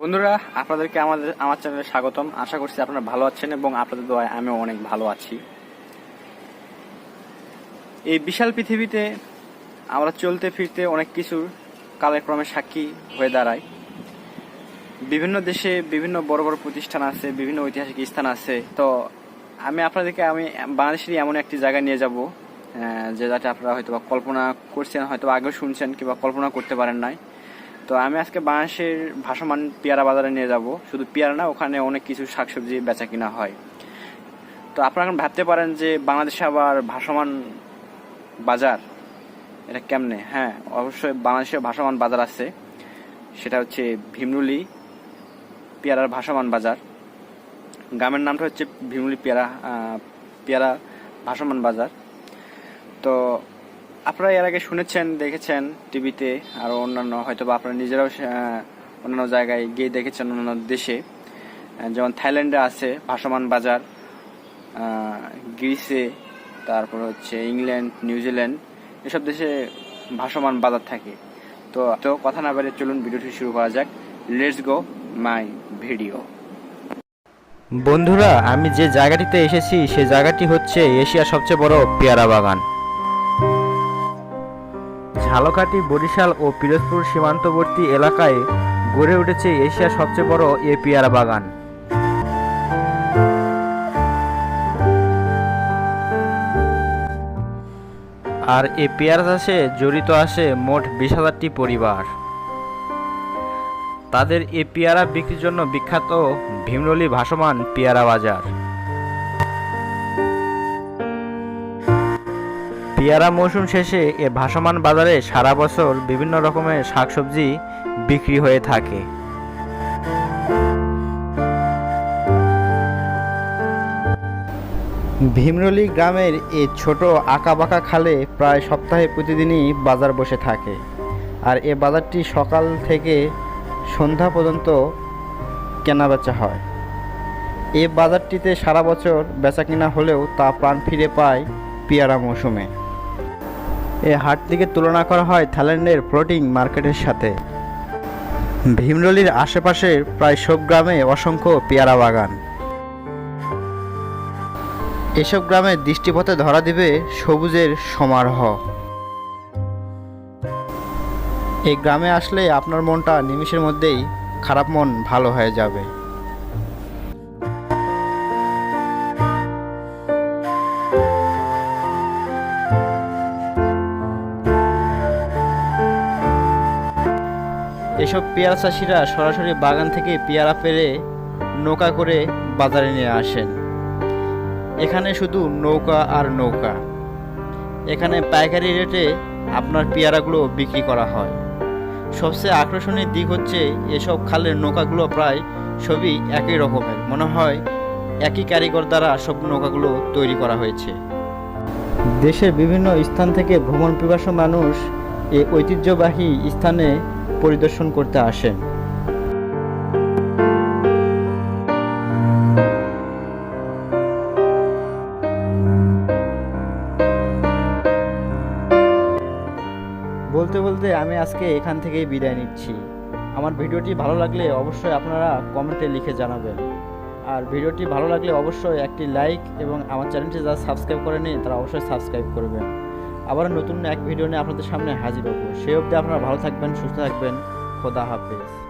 বন্ধুরা, আপনাদেরকে আমাদের আমার চ্যানেলে স্বাগতম। আশা করছি আপনারা ভালো আছেন এবং আপনাদের দোয়ায় আমিও অনেক ভালো আছি। এই বিশাল পৃথিবীতে আমরা চলতে ফিরতে অনেক কিছুর কালক্রমে সাক্ষী হয়ে দাঁড়াই। বিভিন্ন দেশে বিভিন্ন বড় বড় প্রতিষ্ঠান আছে, বিভিন্ন ঐতিহাসিক স্থান আছে। তো আমি আপনাদেরকে আমি বাংলাদেশেরই এমন একটি জায়গায় নিয়ে যাব যে যাতে আপনারা হয়তো বা কল্পনা করছেন হয়তো আগেও শুনছেন কিংবা কল্পনা করতে পারেন নাই। তো আমি আজকে বাংলাদেশের ভাসমান পেয়ারা বাজারে নিয়ে যাব। শুধু পেয়ারা না, ওখানে অনেক কিছু শাকসবজি বেচা কিনা হয়। তো আপনারা ভাবতে পারেন যে বাংলাদেশে আবার ভাসমান বাজার, এটা কেমনে? হ্যাঁ অবশ্যই বাংলাদেশের ভাসমান বাজার আছে। সেটা হচ্ছে ভীমরুলি পেয়ারার ভাসমান বাজার। গ্রামের নামটা হচ্ছে ভীমরুলি পেয়ারা পেয়ারা ভাসমান বাজার। তো আপনারা এর আগে শুনেছেন, দেখেছেন টিভিতে, আর অন্যান্য হয়তো বা আপনারা নিজেরাও অন্যান্য জায়গায় গিয়ে দেখেছেন অন্যান্য দেশে। যেমন থাইল্যান্ডে আছে ভাসমান বাজার গ্রিসে, তারপর হচ্ছে ইংল্যান্ড নিউজিল্যান্ড এসব দেশে ভাসমান বাজার থাকে। তো তো কথা না বাড়িয়ে চলুন ভিডিওটি শুরু করা যাক। লেটস গো মাই ভিডিও বন্ধুরা, আমি যে জায়গাটিতে এসেছি, সে জায়গাটি হচ্ছে এশিয়ার সবচেয়ে বড় পেয়ারা বাগান। ঝালকাঠি, বরিশাল ও পিরোজপুর সীমান্তবর্তী এলাকায় গড়ে উঠেছে এশিয়ার সবচেয়ে বড় এ পেয়ারা বাগান। আর এ পেয়ারা চাষে জড়িত আছে মোট বিশ হাজারটি পরিবার। তাদের এ পেয়ারা বিক্রির জন্য বিখ্যাত ভীমরলি ভাসমান পেয়ারা বাজার। পেয়ারা মৌসুম শেষে এ ভাসমান বাজারে সারা বছর বিভিন্ন রকমের শাকসবজি বিক্রি হয়ে থাকে। ভীমরলি গ্রামের এই ছোট আঁকাবাঁকা খালে প্রায় সপ্তাহে প্রতিদিনই বাজার বসে থাকে। আর এ বাজারটি সকাল থেকে সন্ধ্যা পর্যন্ত কেনাবেচা হয়। এ বাজারটিতে সারা বছর বেচা কিনা হলেও তা প্রাণ ফিরে পায় পেয়ারা মৌসুমে। এ হাটটিকে তুলনা করা হয় থাইল্যান্ডের ফ্লোটিং মার্কেটের সাথে। ভীমরলির আশেপাশের প্রায় সব গ্রামে অসংখ্য পেয়ারা বাগান। এসব গ্রামে দৃষ্টিপথে ধরা দিবে সবুজের সমারোহ। এই গ্রামে আসলে আপনার মনটা নিমিষের মধ্যেই খারাপ মন ভালো হয়ে যাবে। এসব পেয়ারা চাষিরা সরাসরি বাগান থেকে পেয়ারা পেরে নৌকা করে বাজারে নিয়ে আসেন। এখানে শুধু নৌকা আর নৌকা। এখানে পাইকারি রেটে আপনার পেয়ারাগুলো বিক্রি করা হয়। সবচেয়ে আকর্ষণীয় দিক হচ্ছে এসব খালের নৌকাগুলো প্রায় সবই একই রকমের। মনে হয় একই কারিগর দ্বারা সব নৌকাগুলো তৈরি করা হয়েছে। দেশের বিভিন্ন স্থান থেকে ভ্রমণ পিপাসু মানুষ এই ঐতিহ্যবাহী স্থানে পরিদর্শন করতে আসেন বলতে বলতে আমি আজকে এখান থেকেই বিদায় নিচ্ছি। আমার ভিডিওটি ভালো লাগলে অবশ্যই আপনারা কমেন্টে লিখে জানাবেন। আর ভিডিওটি ভালো লাগলে অবশ্যই একটি লাইক এবং আমার চ্যানেলটি যারা সাবস্ক্রাইব করেনি তারা অবশ্যই সাবস্ক্রাইব করবেন। আবার নতুন এক ভিডিও নিয়ে আপনাদের সামনে হাজির হব। সেই অবধি আপনারা ভালো থাকবেন, সুস্থ থাকবেন। খোদা হাফেজ।